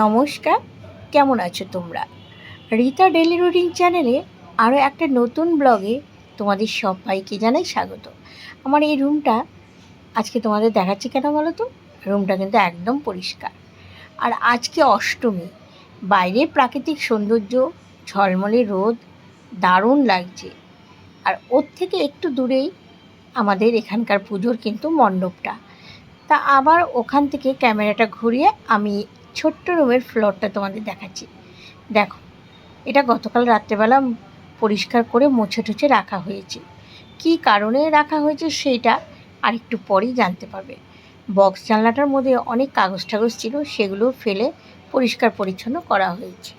নমস্কার, কেমন আছো তোমরা? রীতা ডেলি রুটিন চ্যানেলে আরও একটা নতুন ব্লগে তোমাদের সবাইকে জানাই স্বাগত। আমার এই রুমটা আজকে তোমাদের দেখাচ্ছি কেন বলো তো? রুমটা কিন্তু একদম পরিষ্কার। আর আজকে অষ্টমী, বাইরে প্রাকৃতিক সৌন্দর্য, ঝলমলে রোদ, দারুণ লাগছে। আর ওর থেকে একটু দূরেই আমাদের এখানকার পুজোর কিন্তু মণ্ডপটা। তা আবার ওখান থেকে ক্যামেরাটা ঘুরিয়ে আমি ছোট্ট রুমের ফ্লোরটা তোমাদের দেখাচ্ছি। দেখো, এটা গতকাল রাত্রেবেলা পরিষ্কার করে মুছে টুছে রাখা হয়েছে। কী কারণে রাখা হয়েছে সেইটা আর একটু পরেই জানতে পারবে। বক্স জানলাটার মধ্যে অনেক কাগজ টাগজ ছিল, সেগুলো ফেলে পরিষ্কার পরিচ্ছন্ন করা হয়েছে।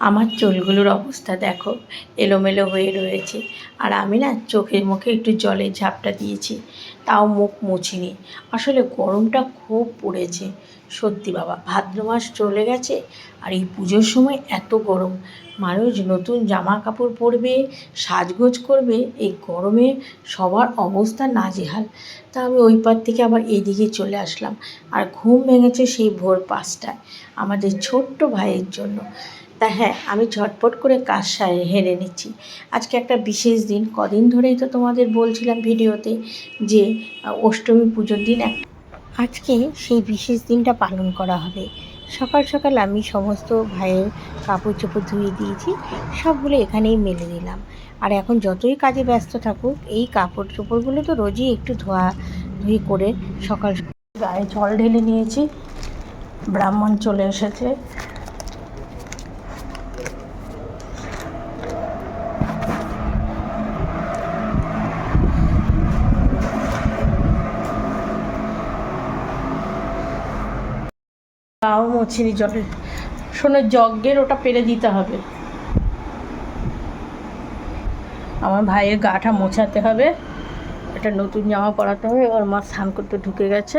আমার চুলগুলোর অবস্থা দেখো, এলোমেলো হয়ে রয়েছে। আর আমি না চোখের মুখে একটু জলের ঝাপটা দিয়েছি, তাও মুখ মুছিনি। আসলে গরমটা খুব পড়েছে। সত্যি বাবা, ভাদ্র মাস চলে গেছে আর এই পুজোর সময় এত গরম। মানুষ নতুন জামা কাপড় পরবে, সাজগোজ করবে, এই গরমে সবার অবস্থা নাজেহাল। তা আমি ওই পার থেকে আবার এইদিকে চলে আসলাম আর ঘুম ভেঙেছে সেই ভোর পাঁচটায় আমাদের ছোট্ট ভাইয়ের জন্য। তা হ্যাঁ আমি ঝটপট করে কাজ সারে, হেরে নিচ্ছি। আজকে একটা বিশেষ দিন, কদিন ধরেই তো তোমাদের বলছিলাম ভিডিওতে যে অষ্টমী পুজোর দিন এক আজকে সেই বিশেষ দিনটা পালন করা হবে। সকাল সকাল আমি সমস্ত ভাইয়ের কাপড় চোপড় ধুয়ে দিয়েছি সবগুলো এখানেই মেলে দিলাম আর এখন যতই কাজে ব্যস্ত থাকুক, এই কাপড় চোপড়গুলো তো রোজই একটু ধোয়া ধুয়ে করে সকাল সকাল গায়ে জল ঢেলে নিয়েছি, ব্রাহ্মণ চলে এসেছে। তাও মুছিনি জলে শোনো যজ্ঞের ওটা পেরে দিতে হবে। আমার ভাইয়ের গাটা মোছাতে হবে। একটা নতুন জামা পরাতে হবে, ওর মা স্নান করতে ঢুকে গেছে।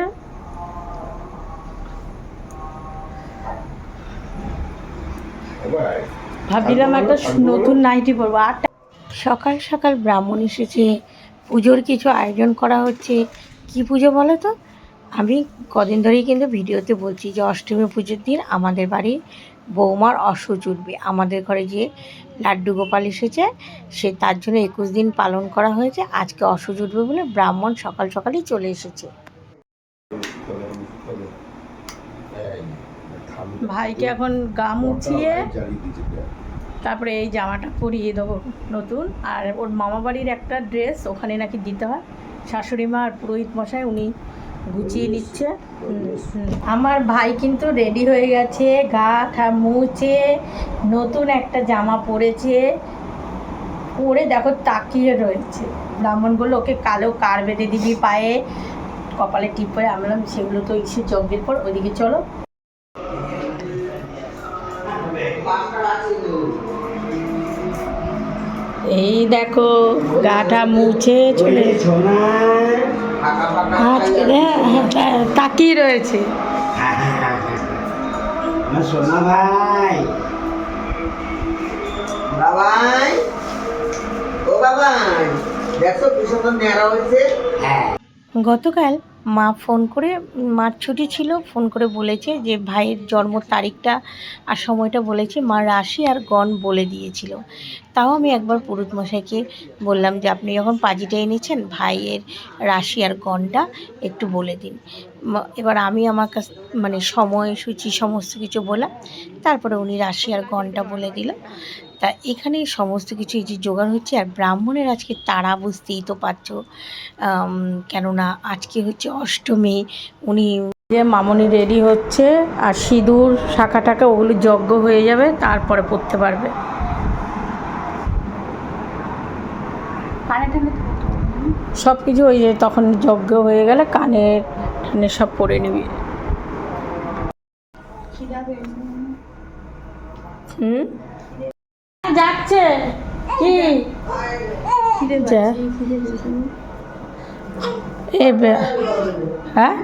ভাবছিলাম একটা নতুন নাইটি পরবো। আর সকাল সকাল ব্রাহ্মণ এসেছে, পুজোর কিছু আয়োজন করা হচ্ছে। কি পুজো বলো তো? আমি কদিন ধরেই কিন্তু ভিডিওতে বলছি যে অষ্টমী পুজোর দিন আমাদের বাড়ির বৌমার অসুচ উঠবে আমাদের ঘরে যে লাড্ডু গোপাল এসেছে, সে তার জন্য একুশ দিন পালন করা হয়েছে। আজকে অসুচ উঠবে বলে ব্রাহ্মণ সকাল সকালই চলে এসেছে। ভাইকে এখন গা মুছিয়ে তারপরে এই জামাটা পরিয়ে দেবো নতুন। আর ওর মামা বাড়ির একটা ড্রেস ওখানে নাকি দিতে হয়। শাশুড়ি মা আর পুরোহিত মশাই উনি গুছিয়ে নিচ্ছে। আমার ভাই কিন্তু রেডি হয়ে গেছে, গা ঠা মুছে, নতুন একটা জামা পরেছে। পরে দেখো তাকিয়ে রয়েছে। ব্রাহ্মণ বলল, ওকে কালো কার বেঁধে দিবি পায়ে? কপালে টিপ পরে আমি বললাম, সেগুলো তো ইসে যজ্ঞের পর ওইদিকে চলো। এই দেখো গাটা মুছে চলে তাকিয়ে রয়েছে। সোনা ভাই। বাবাই। ও বাবাই দেখো কি সুন্দর নেড়া হয়েছে। হ্যাঁ। গতকাল মা ফোন করে, মার ছুটি ছিল, ফোন করে বলেছে যে ভাইয়ের জন্ম তারিখটা আর সময়টা বলেছে, মা রাশি আর গণ বলে দিয়েছিল। তাও আমি একবার পুরুত মশাইকে বললাম যে, আপনি যখন পাজিটা এনেছেন, ভাইয়ের রাশি আর গণটা একটু বলে দিন। এবার আমি আমার কাছ মানে সময়সূচি সমস্ত কিছু বললাম। তারপরে উনি রাশি আর গণটা বলে দিল। তা এখানে সমস্ত কিছু এই যে জোগাড় হচ্ছে আর ব্রাহ্মণের আজকে তারা বুঝতেই তো পারছ কেননা আজকে হচ্ছে অষ্টমী, উনি যে মামনি রেডি হচ্ছে আর সিঁদুর, শাখা টাকা ওগুলো যজ্ঞ হয়ে যাবে, তারপরে পড়তে পারবে। সব কিছু ওই যে তখন যজ্ঞ হয়ে গেলে কানে টানে সব পরে নিবি। হুম? যাচ্ছে। কি? হ্যাঁ?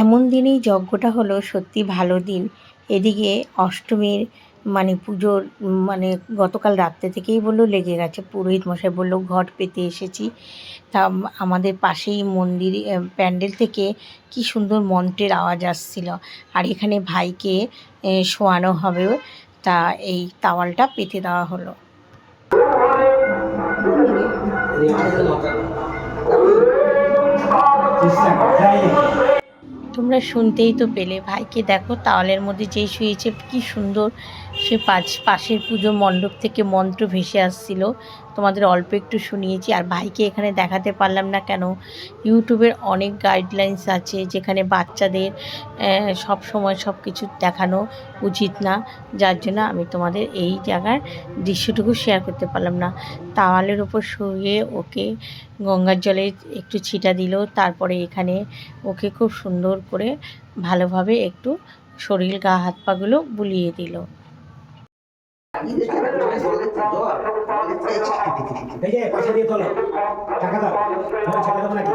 এমন দিনেই যজ্ঞটা হলো সত্যি ভালো দিন। এদিকে অষ্টমীর মানে পুজোর মানে গতকাল রাত্রে থেকেই বলল লেগে গেছে। পুরোহিত মশাই বলল ঘট পেতে এসেছি। তা আমাদের পাশেই মন্দির প্যান্ডেল থেকে কি সুন্দর মন্ত্রের আওয়াজ আসছিল। আর এখানে ভাইকে শোয়ানো হবে। তা এই তাওয়ালটা পেতে দেওয়া হলো। যাই তোমরা শুনতেই তো পেলে। ভাইকে দেখো, তাওয়ালের মধ্যে যেই শুয়েছে, কি সুন্দর। সে পাশ পাশের পুজো মণ্ডপ থেকে মন্ত্র ভেসে আসছিল। তোমাদের অল্প একটু শুনিয়েছি। আর ভাইকে এখানে দেখাতে পারলাম না কেন, ইউটিউবের অনেক গাইডলাইন্স আছে যেখানে বাচ্চাদের সব সময় সব কিছু দেখানো উচিত না। যার জন্য আমি তোমাদের এই জায়গার দৃশ্যটুকু শেয়ার করতে পারলাম না। তাওয়ালের ওপর শুয়ে ওকে গঙ্গার জলে একটু ছিটা দিল তারপরে এখানে ওকে খুব সুন্দর করে ভালোভাবে একটু শরীর গা হাত পাগুলো বুলিয়ে দিল টাকা দাও নাকি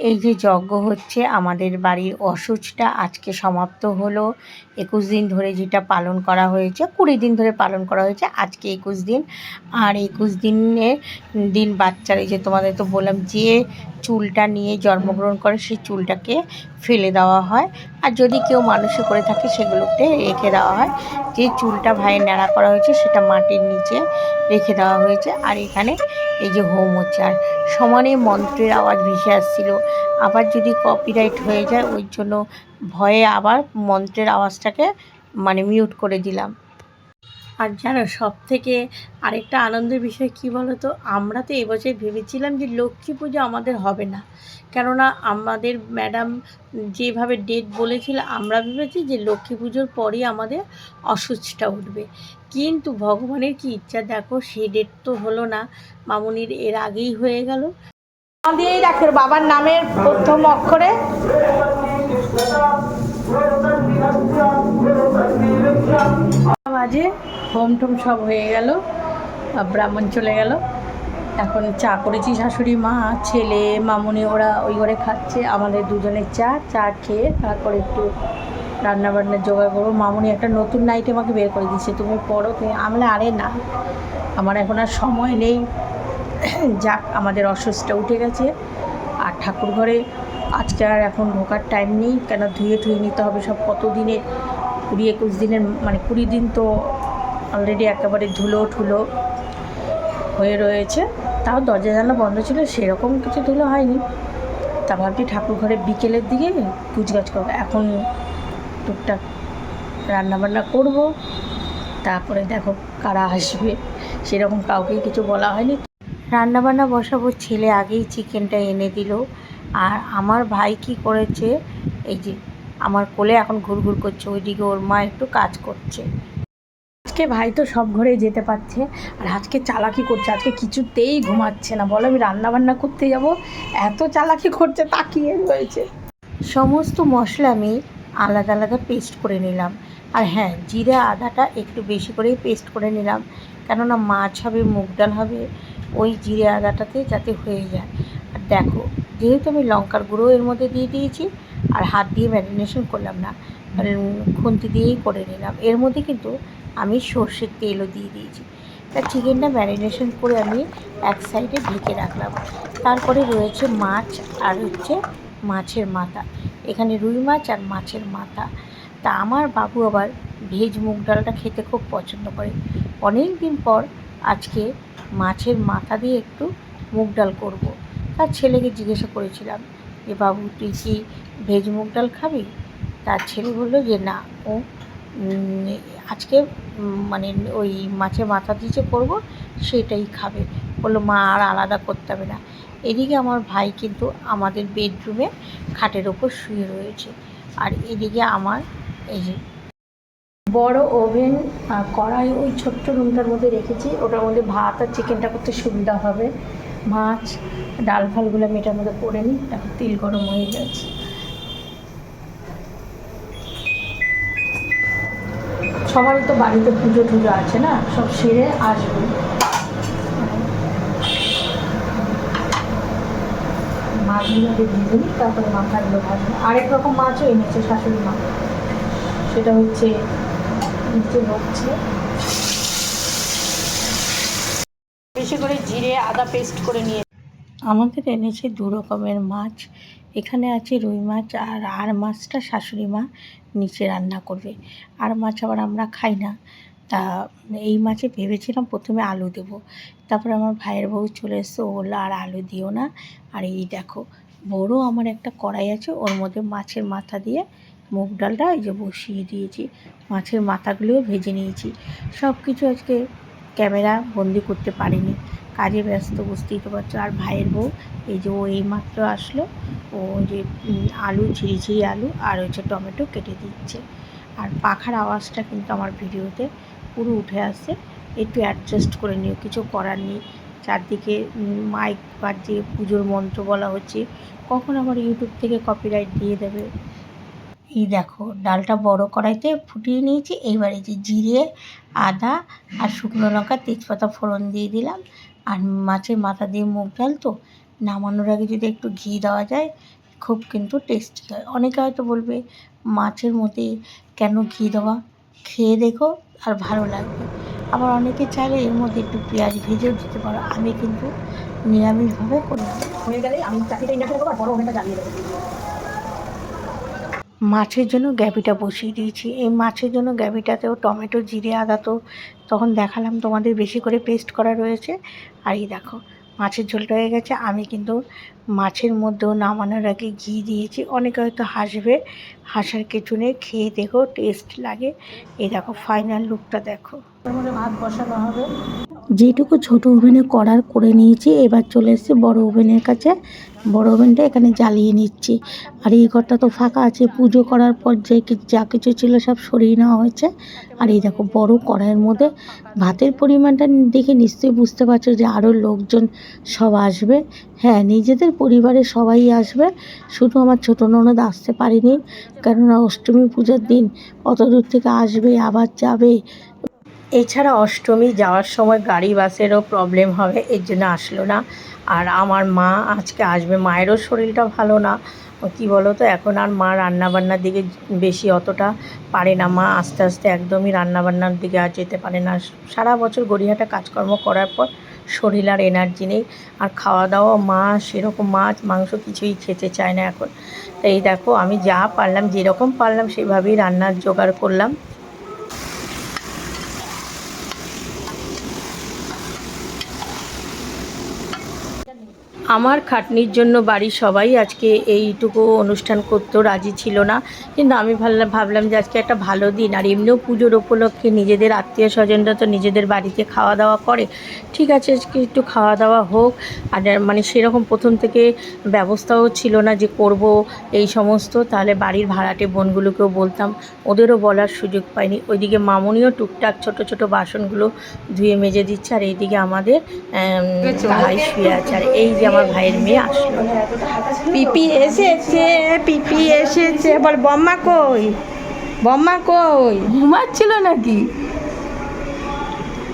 এই, যে যজ্ঞ হচ্ছে আমাদের বাড়ির অসুচটা আজকে সমাপ্ত হলো। একুশ দিন ধরে যেটা পালন করা হয়েছে কুড়ি দিন ধরে পালন করা হয়েছে আজকে একুশ দিন। আর একুশ দিনের দিন বাচ্চার এই যে তোমাদের তো বললাম যে চুলটা নিয়ে জন্মগ্রহণ করে সেই চুলটাকে ফেলে দেওয়া হয়। আর যদি কেউ মানুষে করে থাকে, সেগুলোতে রেখে দেওয়া হয়। যে চুলটা ভাইয়ের ন্যাড়া করা হয়েছে, সেটা মাটির নিচে রেখে দেওয়া হয়েছে। আর এখানে এই যে হোম হচ্ছে। সমানে মন্ত্রের আওয়াজ ভেসে আসছিল। আবার যদি কপিরাইট হয়ে যায়, ওই জন্য ভয়ে আবার মন্ত্রের আওয়াজটাকে মানে মিউট করে দিলাম। আর জানো সব থেকে আরেকটা আনন্দের বিষয় কি বলো তো আমরা তো এবছর ভেবেছিলাম যে লক্ষ্মী পুজো আমাদের হবে না। কেননা আমাদের ম্যাডাম যেভাবে ডেট বলেছিল, আমরা ভেবেছি যে লক্ষ্মী পুজোর পরেই আমাদের অসুচটা উঠবে। কিন্তু ভগবানের কি ইচ্ছা? দেখো সেই ডেট তো হলো না। মামুনির এর আগেই হয়ে গেল। দিয়েই রাখো, বাবার নামের প্রথম অক্ষরে। বাজে হোম টোম সব হয়ে গেল ব্রাহ্মণ চলে গেল। এখন চা করেছি শাশুড়ি মা ছেলে মামুনি ওরা ওই ঘরে খাচ্ছে আমাদের দুজনের চা চা খেয়ে তারপরে একটু রান্না বান্নার জোগাড় করব। মামুনি একটা নতুন নাইট আমাকে বের করে দিচ্ছে তুমি পড়ো তুমি আমি বললাম, আরে না আমার এখন আর সময় নেই। যাক আমাদের অসুস্থটা উঠে গেছে আর ঠাকুর ঘরে আজকে আর এখন ঢোকার টাইম নেই কেন ধুয়ে ধুয়ে নিতে হবে সব কত দিনের কুড়ি একুশ দিনের মানে কুড়ি দিন তো অলরেডি একেবারে ধুলো ঠুলো হয়ে রয়েছে। তাও দরজা জানলা বন্ধ ছিল, সেরকম কিছু ধুলো হয়নি। তা ভাবছি ঠাকুর ঘরে বিকেলের দিকে কুচগাছ করব। এখন টুকটাক রান্নাবান্না করব। তারপরে দেখো কারা আসবে, সেরকম কাউকেই কিছু বলা হয়নি। রান্নাবান্না বসাবো, ছেলে আগেই চিকেনটা এনে দিল। আর আমার ভাই কি করেছে, এই যে আমার কোলে এখন ঘুরঘুর করছে ওইদিকে ওর মা একটু কাজ করছে। আজকে ভাই তো সব ঘরে যেতে পারছে আর আজকে চালাকি করছে আজকে কিছুতেই ঘুমাচ্ছে না। বলো আমি রান্না বান্না করতে যাব এত চালাকি করছে তাকিয়ে রয়েছে। সমস্ত মশলা আমি আলাদা আলাদা পেস্ট করে নিলাম। আর হ্যাঁ জিরে আদাটা একটু বেশি করেই পেস্ট করে নিলাম। কেননা মাছ হবে মুগ ডাল হবে ওই জিরে আদাটাতে যাতে হয়ে যায়। আর দেখো যেহেতু আমি লঙ্কার গুঁড়ো এর মধ্যে দিয়ে দিয়েছি আর হাত দিয়ে ম্যারিনেশন করলাম না। উম, খুন্তি দিয়েই করে নিলাম। এর মধ্যে কিন্তু আমি সর্ষের তেলও দিয়ে দিয়েছি। তা চিকেনটা ম্যারিনেশন করে আমি এক সাইডে ঢেকে রাখলাম। তারপরে রয়েছে মাছ আর হচ্ছে মাছের মাথা। এখানে রুই মাছ আর মাছের মাথা। তা আমার বাবু আবার ভেজ মুগ ডালটা খেতে খুব পছন্দ করে। অনেক দিন পর আজকে মাছের মাথা দিয়ে একটু মুগ ডাল করব। তার ছেলেকে জিজ্ঞাসা করেছিলাম যে বাবু, তুই কি ভেজ মুগ ডাল খাবি? তার ছেলে বলল যে, না, ও আজকে মানে ওই মাছের মাথা দিয়ে যে করব, সেটাই খাবে। বলল, মা, আর আলাদা করতে হবে না। এদিকে আমার ভাই কিন্তু আমাদের বেডরুমে খাটের ওপর শুয়ে রয়েছে। আর এদিকে আমার, এই যে বড় ওভেন কড়াই ওই ছোট্ট রুমটার মধ্যে রেখেছি। ওটার মধ্যে ভাত আর চিকেনটা করতে সুবিধা হবে। মাছ ডাল ফালগুলো আমি এটার মধ্যে করে নিই এখন তেল গরম হয়ে গেছে। সবারই তো বাড়িতে পুজো টুজো আছে না, সব সেরে আসবে। মাছগুলো ভেজে নিই, তারপরে মাথাগুলো ভাজবো। আরেক রকম মাছও এনেছে শাশুড়ি মা। সেটা হচ্ছে নিচে হচ্ছে বেশি করে জিরে, আদা পেস্ট করে নিয়ে আমাদের এনেছে দু রকমের মাছ। এখানে আছে রুই মাছ আর আর মাছটা শাশুড়ি মা নিচে রান্না করবে। আর মাছ আবার আমরা খাই না। তা এই মাছে ভেবেছিলাম প্রথমে আলু দেব। তারপরে আমার ভাইয়ের বউ চলে এসছে, ও বলল, আর আলু দিও না। আর এই দেখো, বড় আমার একটা কড়াই আছে, ওর মধ্যে মাছের মাথা দিয়ে মুগ ডালটা এই যে বসিয়ে দিয়েছি। মাছের মাথাগুলোও ভেজে নিয়েছি। সব কিছু আজকে ক্যামেরা বন্দি করতে পারিনি। কাজে ব্যস্ত, বুঝতেই তো পারছ। আর ভাইয়ের বউ, এই যে ও এইমাত্র আসলো, ও যে আলু ঝিরি ঝিরি আলু আর হচ্ছে টমেটো কেটে দিচ্ছে। আর পাখার আওয়াজটা কিন্তু আমার ভিডিওতে পুরো উঠে আসছে। একটু অ্যাডজাস্ট করে নিও, কিছু করার নেই। চারদিকে মাইক বাজছে পুজোর মন্ত্র বলা হচ্ছে, কখন আমার ইউটিউব থেকে কপিরাইট দিয়ে দেবে? এই দেখো, ডালটা বড় কড়াইতে ফুটিয়ে নিয়েছি। এইবারে যে জিরে, আদা আর শুকনো লঙ্কা, তেজপাতা ফোড়ন দিয়ে দিলাম। আর মাছের মাথা দিয়ে মুগ ডাল তো, নামানোর আগে যদি একটু ঘি দেওয়া যায়, খুব কিন্তু টেস্টি হয়। অনেকে হয়তো বলবে, মাছের মধ্যে কেন ঘি দেওয়া? খেয়ে দেখো আর ভালো লাগবে। আবার অনেকে চাইলে এর মধ্যে একটু পেঁয়াজ ভেজেও দিতে পারো। আমি কিন্তু নিরামিষভাবে করি হয়ে গেলে আমি চাকরিটা ইন্ডাকশন করব আর বড় ওভেনটা জ্বালিয়ে দেবো। মাছের জন্য গ্যাবিটা বসিয়ে দিয়েছি। এই মাছের জন্য গ্যাবিটাতেও টমেটো, জিরে, আদা তো তখন দেখালাম তোমাদের বেশি করে পেস্ট করা রয়েছে। আর এই দেখো, মাছের ঝোলটা হয়ে গেছে। আমি কিন্তু মাছের মধ্যেও নামানোর আগে ঘি দিয়েছি। অনেকে হয়তো হাসবে, হাসার কিছু নেই, খেয়ে দেখো, টেস্ট লাগে। এই দেখো ফাইনাল লুকটা দেখো। ভাত বসানো হবে যেটুকু ছোট ওভেনে করার করে নিয়েছি, এবার চলে এসেছি বড় ওভেনের কাছে। বড় ওভেনটা এখানে জ্বালিয়ে নিচ্ছি। আর এই ঘরটা তো ফাঁকা আছে, পুজো করার পর যে যা কিছু ছিল সব সরিয়ে নেওয়া হয়েছে। আর এই দেখো বড় কড়াইয়ের মধ্যে ভাতের পরিমাণটা দেখে নিশ্চয়ই বুঝতে পারছ যে আরও লোকজন সব আসবে। হ্যাঁ নিজেদের পরিবারের সবাই আসবে, শুধু আমার ছোটো ননদ আসতে পারিনি। কেননা অষ্টমী পুজোর দিন অত দূর থেকে আসবে, আবার যাবে। এছাড়া অষ্টমী যাওয়ার সময় গাড়ি, বাসেরও প্রবলেম হবে, এর জন্য আসলো না। আর আমার মা আজকে আসবে, মায়েরও শরীরটা ভালো না। কি বলো তো এখন আর মা রান্নাবান্নার দিকে বেশি অতটা পারে না। মা আস্তে আস্তে একদমই রান্নাবান্নার দিকে আর যেতে পারে না। সারা বছর গড়িয়াহাটা কাজকর্ম করার পর শরীর আর এনার্জি নেই। আর খাওয়া দাওয়া মা সেরকম মাছ, মাংস কিছুই খেতে চায় না এখন। তাই দেখো, আমি যা পারলাম, যেরকম পারলাম সেভাবেই রান্নার জোগাড় করলাম। আমার খাটনির জন্য বাড়ির সবাই আজকে এইটুকু অনুষ্ঠান করতেও রাজি ছিল না। কিন্তু আমি ভাবলাম ভাবলাম যে আজকে একটা ভালো দিন। আর এমনিও পুজোর উপলক্ষে নিজেদের আত্মীয় স্বজনরা তো নিজেদের বাড়িতে খাওয়া দাওয়া করে। ঠিক আছে আজকে একটু খাওয়া দাওয়া হোক। আর মানে সেরকম প্রথম থেকে ব্যবস্থাও ছিল না যে করব এই সমস্ত। তাহলে বাড়ির ভাড়াটে বোনগুলোকেও বলতাম। ওদেরও বলার সুযোগ পাইনি। ওইদিকে মামনিও টুকটাক ছোট ছোট বাসনগুলো ধুয়ে মেজে দিচ্ছে। আর এইদিকে আমাদের আম, ভাই শুয়ে আছে। আর এই যে আমার ভাইয়ের মেয়ে আসলো। পিপি এসেছে পিপি এসেছে। বল বম্মা কই? বম্মা কই? ঘুমাচ্ছিল নাকি?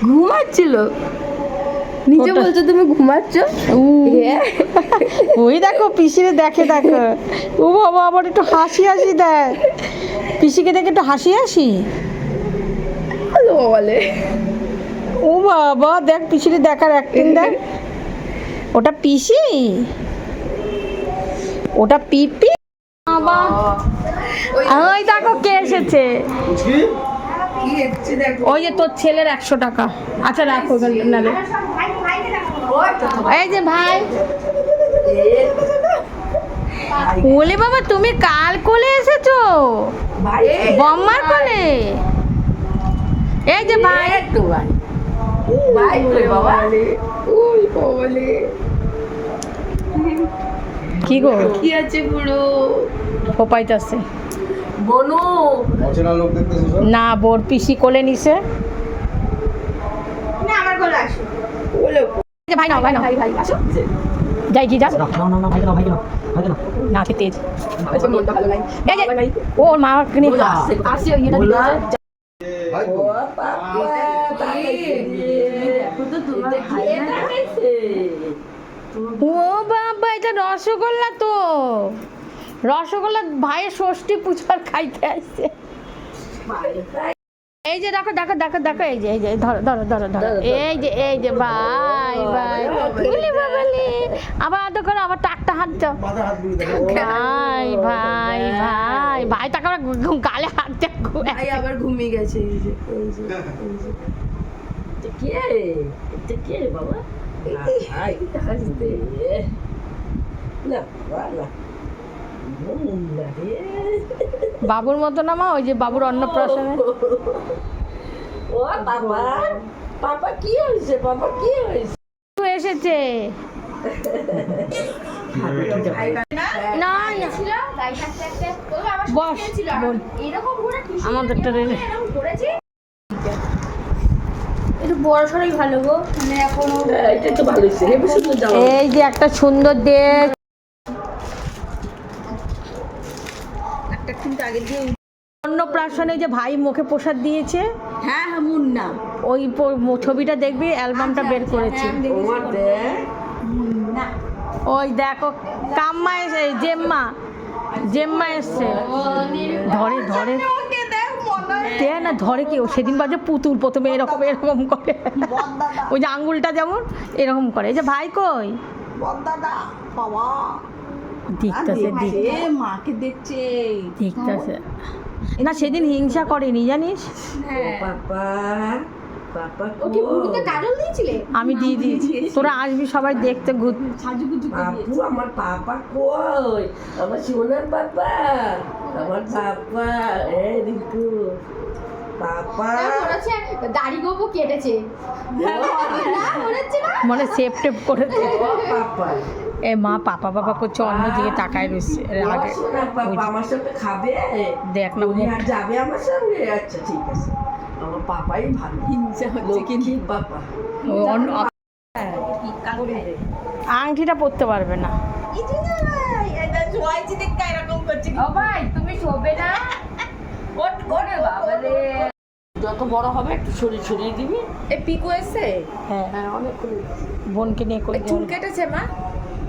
ঘুমাচ্ছিল? নিজে বলছো তুমি ঘুমাচ্ছ? ওই দেখো পিসিরে দেখে দেখো। ও বাবা আবার একটু হাসি হাসি দেয়। পিসিকে দেখে একটু হাসি হাসি? বলে ও বাবা দেখ পিসিরে দেখার অ্যাক্টিং দেখ। ওটা পিসি? ওটা পিপি? বাবা। ওই দেখো কে এসেছে। ওই যে তোর ছেলের একশো টাকা। আচ্ছা রাখো নালে এই যে ভাই। ওলে বাবা তুমি কাল কোলে এসেছ? বম্মার কোলে? এই যে ভাই। একটু ভাই। ভাই বাবা। ওই কি গো? কি আছে পুরো ফোপাইতাছে বনু। অচেনা লোক দেখতেছিস না বোর পিসি কোলে নিছে। বলে এই যে ভাই নাও ভাই নাও। ভাই ভাই আসো। যাই কি যা না না না ভাই ভাই কেন ভাই কেন না খেতে তেজ। যে ও ওর মা নিয়ে তো তোমার ও বাবা এটা রসগোল্লা তো। রসগোল্লা ভাইয়ের ষষ্ঠী পূজার খাইতে আসছে। এই যে দেখো দেখো দেখো দেখো এই যে এই যে ধরো ধরো ধরো ধরো। এই যে এই যে ভাই ভাই। উলি বাবালি আবার আদর করো আবার টাকটা হাত দাও। ভাই ভাই ভাই ভাই। তাকে আবার গালে হাত দেখো ভাই আবার ঘুমিয়ে গেছে এই যে এই যে। বাবা না না বাবুর মতো না মা ওই যে বাবুর অন্নপ্রাশনে ও বাবা পাপা কি হয়েছে বাবা কি হয়েছে এসেছে না না বস বল আমাদেরটা রেলে একটু বড় সড়ই ভালো গো মানে এখনও হ্যাঁ, এটা তো ভালো হয়েছে হেবি সুন্দর জামা এই যে একটা সুন্দর কিন্তু অন্নপ্রাশনে যে ভাই মুখে প্রসাদ দিয়েছে হ্যাঁ হ্যাঁ মুন্না। ওই ছবিটা দেখবি অ্যালবামটা বের করেছি। তোমার দেখ। ওই দেখো কাম্মা এসে জেম্মা। জেম্মা এসছে। ধরে ধরে। তে না ধরে কেউ। সেদিন বাজে পুতুল প্রথমে এরকম এরকম করে। ওই যে আঙুলটা যেমন এরকম করে। এই যে ভাই কই? দেখতেছে দেখ এ মাকে দেখছে। দেখতেছে। না সেদিন হিংসা করেনি জানিস? পাপা ওকে মুখে কাজল দিয়েছিলে? আমি দিয়ে দিয়েছি। তোরা আসবি সবাই দেখতে ঘুর আমার পাপা কই? আমার সোনার পাপা আমার পাপা এ পাপা মনে দাড়ি গোবো কেটেছে। মনে মানে সেফ টেপ করে পাপা এ মা পাপা পাপা করছে অন্য দিকে তাকায় রয়েছে আগে আমার সঙ্গে খাবে? দেখ না যাবে আমার সঙ্গে? আচ্ছা ঠিক আছে। পাপাই ভালো হিংসা হচ্ছে কিন্তু অন্য আংটিটা পরতে পারবে না। তুমি শোবে না? যত বড় হবে একটু সরিয়ে সরিয়ে দিবি। এ পিকু এসে হ্যাঁ। হ্যাঁ অনেক বোনকে নিয়ে করে চুল কেটেছে মা?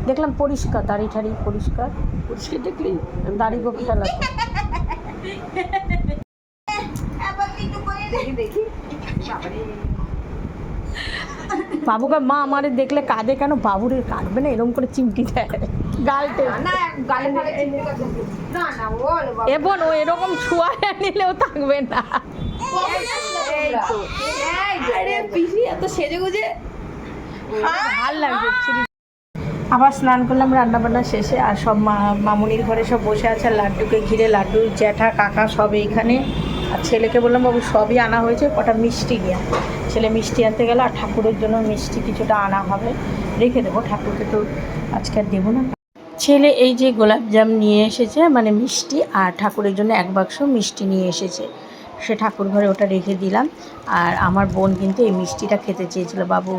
দেখলাম পরিষ্কার দাড়ি ঠাড়ি পরিষ্কার। পরিষ্কার দেখলি? দাড়ি গোপটা লাগে বাবুকে মা আমারে দেখলে কাঁদে কেন? বাবুরে কাঁদবে না এরকম করে চিমটি দেয়। গালে ফালে চিনতে পারছে না না বল এ বোন ও এরকম ছুয়ায় নিলেও থাকবে না। আবার স্নান করলাম রান্না বান্না শেষে আর সব মা মামুনির ঘরে সব বসে আছে আর লাড্ডুকে ঘিরে লাড্ডু জ্যাঠা কাকা সব এইখানে। আর ছেলেকে বললাম বাবু সবই আনা হয়েছে কটা মিষ্টি নিয়ে ছেলে মিষ্টি আনতে গেল আর ঠাকুরের জন্য মিষ্টি কিছুটা আনা হবে। রেখে দেবো ঠাকুরকে তো আজকে আর দেবো না। ছেলে এই যে গোলাপজাম নিয়ে এসেছে মানে মিষ্টি আর ঠাকুরের জন্য এক বাক্স মিষ্টি নিয়ে এসেছে। সে ঠাকুর ঘরে ওটা রেখে দিলাম আর আমার বোন কিন্তু এই মিষ্টিটা খেতে চেয়েছিল বাবু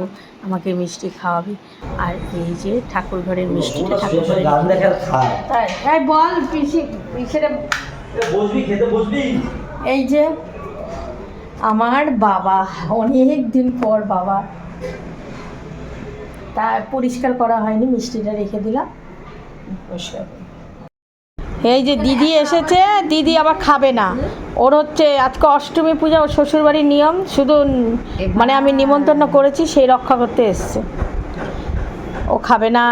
আমাকে মিষ্টি খাওয়াবি। আর এই যে ঠাকুর ঘরের মিষ্টিটা ঠাকুর ঘরে তাই হ্যাঁ বল পিসি বসবি খেতে বসবি? এই যে আমার বাবা, অনেক দিন পর বাবা। তা পরিষ্কার করা হয়নি, মিষ্টিটা রেখে দিলাম। এই যে দিদি এসেছে, দিদি আবার খাবে না। ওর হচ্ছে আজকে অষ্টমী পূজা, ওর শ্বশুরবাড়ির নিয়ম। শুধু মানে আমি নিমন্ত্রণ করেছি, সেই রক্ষা করতে এসছে। ও খাবে না,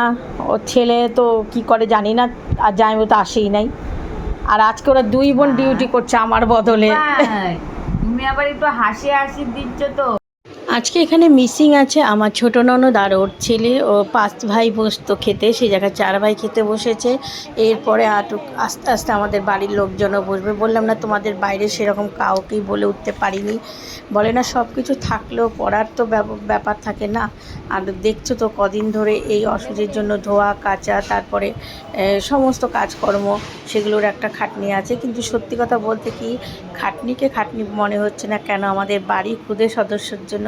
ওর ছেলে তো কি করে জানি না, আর যাই তো আসেই নাই। আর আজকে ওরা দুই বোন ডিউটি করছে আমার বদলে। তুমি আবার একটু হাসি হাসি দিচ্ছ তো। আজকে এখানে মিসিং আছে। আমার ছোট ননদ আর ওর ছেলে। ও পাঁচ ভাই বসতো খেতে। সেই জায়গায় চার ভাই খেতে বসেছে। এরপরে আটু আস্তে আস্তে আমাদের বাড়ির লোকজনও বসবে। বললাম, না, তোমাদের বাইরে সেরকম কাউকেই বলে উঠতে পারিনি। বলে, না সব কিছু থাকলেও পড়ার তো ব্যাপার থাকে না। আর দেখছ তো কদিন ধরে এই অসুখের জন্য ধোয়া, কাচা, তারপরে সমস্ত কাজকর্ম সেগুলোর একটা খাটনি আছে। কিন্তু সত্যি কথা বলতে কি, খাটনিকে খাটনি মনে হচ্ছে না। কেন? আমাদের বাড়ির খুদে সদস্যর জন্য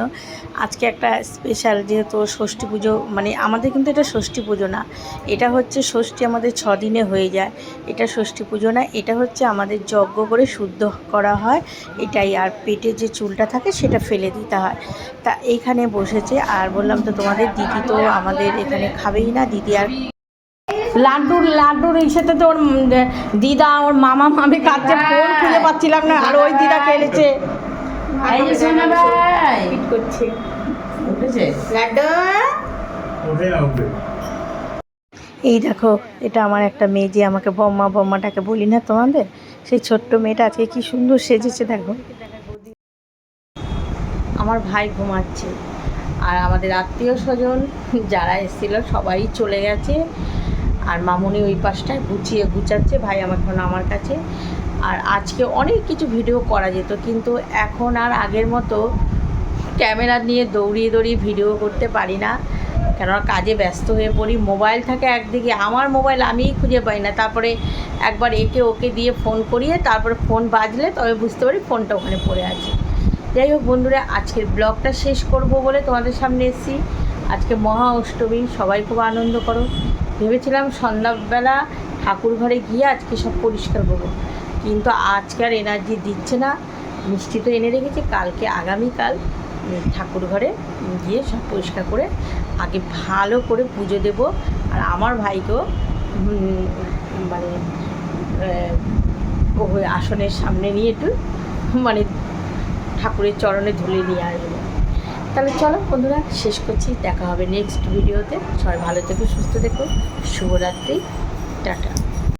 আজকে একটা স্পেশাল যেহেতু ষষ্ঠী পুজো মানে আমাদের কিন্তু এটা ষষ্ঠী পুজো না। এটা হচ্ছে ষষ্ঠী আমাদের ছ দিনে হয়ে যায়। এটা ষষ্ঠী পুজো না, এটা হচ্ছে আমাদের যজ্ঞ করে শুদ্ধ করা হয়। এটাই, আর পেটে যে চুলটা থাকে সেটা ফেলে দিতে হয়। তা এইখানে বসেছে, আর বললাম তো তোমাদের দিদি তো আমাদের এখানে খাবেই না, দিদি আর লাড্ডুর লাড্ডুর ইসেতে তো ওর দিদা, ওর মামা মামি কাছে ফোন খুঁজে পাচ্ছিলাম না, আর ওই দিদা খেলেছে। ভাই। করছে। উঠেছে? লাড্ডু। উঠে না উঠবে। এই দেখো এটা আমার একটা মেয়ে যে আমাকে বম্মা বম্মাটাকে বলি না তোমাদের? সেই ছোট্ট মেয়েটা আজকে কি সুন্দর সেজেছে দেখো। আমার ভাই ঘুমাচ্ছে। আর আমাদের আত্মীয় স্বজন যারা এসেছিল সবাই চলে গেছে। আর মামুনি ওই পাশটায় গুছিয়ে গুছাচ্ছে ভাই আমার এখন আমার কাছে। আর আজকে অনেক কিছু ভিডিও করা যেত, কিন্তু এখন আর আগের মতো ক্যামেরা নিয়ে দৌড়িয়ে দৌড়িয়ে ভিডিও করতে পারি না। কেননা কাজে ব্যস্ত হয়ে পড়ি মোবাইল থাকে একদিকে, আমার মোবাইল আমিই খুঁজে পাই না। তারপরে একবার একে ওকে দিয়ে ফোন করিয়ে তারপরে ফোন বাজলে তবে বুঝতে পারি ফোনটা ওখানে পড়ে আছে। যাই হোক বন্ধুরা, আজকের ব্লগটা শেষ করব বলে তোমাদের সামনে এসেছি। আজকে মহা অষ্টমী, সবাই খুব আনন্দ করো। ভেবেছিলাম সন্ধ্যাবেলা ঠাকুর ঘরে গিয়ে আজকে সব পরিষ্কার করব। কিন্তু আজকে এনার্জি দিচ্ছে না। মিষ্টি তো এনে রেখেছি কালকে আগামীকাল ঠাকুর ঘরে গিয়ে সব পরিষ্কার করে আগে ভালো করে পুজো দেব। আর আমার ভাইকেও মানে আহ, ও আসনের সামনে নিয়ে একটু মানে ঠাকুরের চরণে ধুলে নিয়ে আসব। তাহলে চলো বন্ধুরা শেষ করছি দেখা হবে নেক্সট ভিডিওতে সবাই ভালো থেকো সুস্থ থেকো শুভরাত্রি টাটা।